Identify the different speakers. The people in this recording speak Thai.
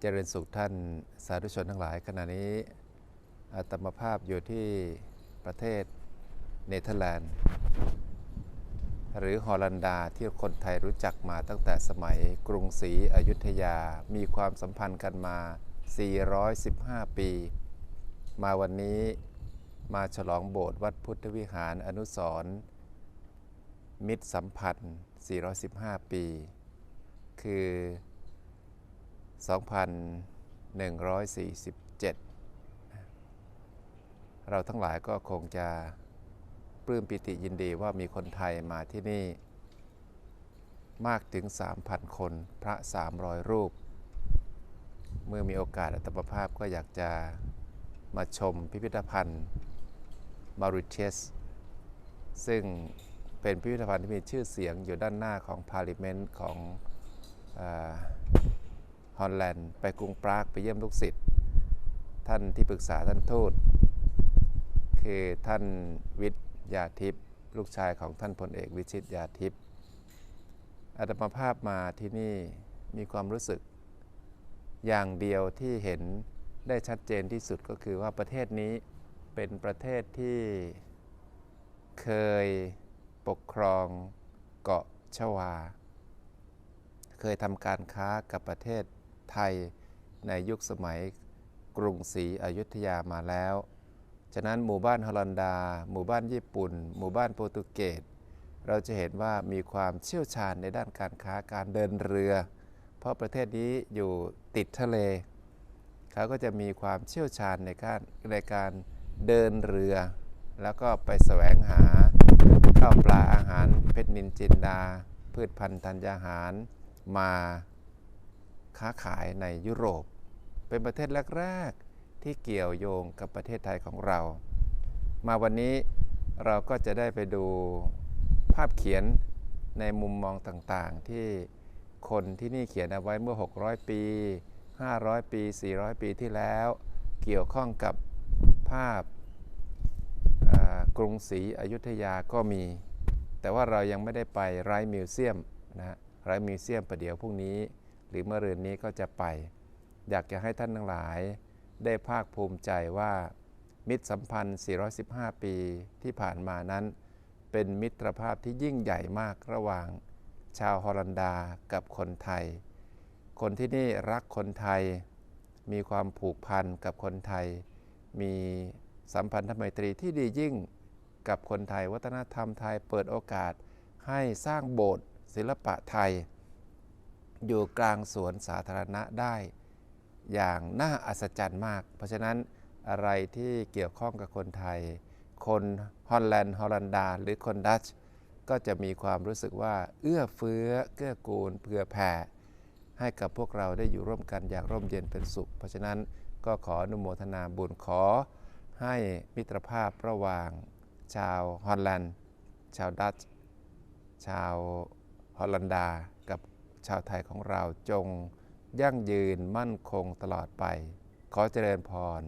Speaker 1: เจริญสุขท่านสาธุชนทั้งหลาย ขณะนี้อาตมาภาพอยู่ที่ประเทศเนเธอร์แลนด์ หรือฮอลันดาที่คนไทยรู้จักมาตั้งแต่สมัยกรุงศรีอยุธยา มีความสัมพันธ์กันมา 415 ปี มาวันนี้มาฉลองโบสถ์วัดพุทธวิหารอนุสรณ์มิตรสัมพันธ์ 415 ปี คือ 2,147 เราทั้งหลายก็คงจะปลื้มปิติยินดีว่ามีคนไทยมาที่นี่ มากถึง 3,000 คนพระ 300 รูป เมื่อมีโอกาสอัตมภาพก็อยากจะมาชมพิพิธภัณฑ์มาริเชสซึ่งเป็นพิพิธภัณฑ์ที่มีชื่อเสียงอยู่ด้านหน้าของพาริเมนต์ของ ฮอลแลนด์ ไปกรุงปรากไปเยี่ยมลูกศิษย์ท่านที่ปรึกษาท่านทูตคือท่านวิทยาทิพย์ลูกชายของท่านพลเอกวิชิตยาทิพย์อาตมาภาพมาที่นี่มีความรู้สึก อย่างเดียวที่เห็นได้ชัดเจนที่สุดก็คือว่าประเทศนี้เป็นประเทศที่เคยปกครองเกาะชวา เคยทำการค้ากับประเทศ ไทยในยุคสมัยกรุงศรีอยุธยามาแล้ว ฉะนั้นหมู่บ้านฮอลันดา หมู่บ้านญี่ปุ่น หมู่บ้านโปรตุเกส เราจะเห็นว่ามีความเชี่ยวชาญในด้านการค้าการเดินเรือ เพราะประเทศนี้อยู่ติดทะเล เขาก็จะมีความเชี่ยวชาญในการในการเดินเรือ แล้วก็ไปแสวงหาข้าวปลาอาหารเพชรนินจินดา พืชพันธุ์ธัญญาหารมา ค้าขายในยุโรป เป็นประเทศแรกๆที่เกี่ยวโยงกับประเทศไทยของเรา มาวันนี้เราก็จะได้ไปดูภาพเขียนในมุมมองต่างๆ ที่คนที่นี่เขียนเอาไว้เมื่อ 600 ปี 500 ปี 400 ปีที่แล้ว เกี่ยวข้องกับภาพกรุงศรีอยุธยาก็มี แต่ว่าเรายังไม่ได้ไปไรมิวเซียมนะไรมิวเซียมประเดี๋ยวพรุ่งนี้ หรือเมื่อเรืนนี้ก็จะไป อยากจะให้ท่านทั้งหลาย ได้ภาคภูมิใจว่า มิตรสัมพันธ์ 415 ปีที่ผ่านมานั้น เป็นมิตรภาพที่ยิ่งใหญ่มากระหว่าง ชาวฮอลันดากับคนไทย คนที่นี่รักคนไทย มีความผูกพันกับคนไทย มีสัมพันธไมตรีที่ดียิ่งกับคนไทย วัฒนธรรมไทยเปิดโอกาสให้สร้างโบสถ์ศิลปะไทย อยู่กลางสวนสาธารณะได้ อย่างน่าอัศจรรย์มาก เพราะฉะนั้นอะไรที่เกี่ยวข้องกับคนไทย คนฮอลแลนด์ฮอลันดา หรือคนดัตช์ก็จะมีความรู้สึกว่าเอื้อเฟื้อเกื้อกูลเผื่อแผ่ ให้กับพวกเราได้อยู่ร่วมกันอย่างร่มเย็นเป็นสุข เพราะฉะนั้นก็ขออนุโมทนาบุญขอ ให้มิตรภาพระหว่าง ชาวฮอลแลนด์ ชาวดัตช์ชาวฮอลันดา ชาวไทยของเราจง ยั่งยืนมั่นคงตลอดไป ขอเจริญพร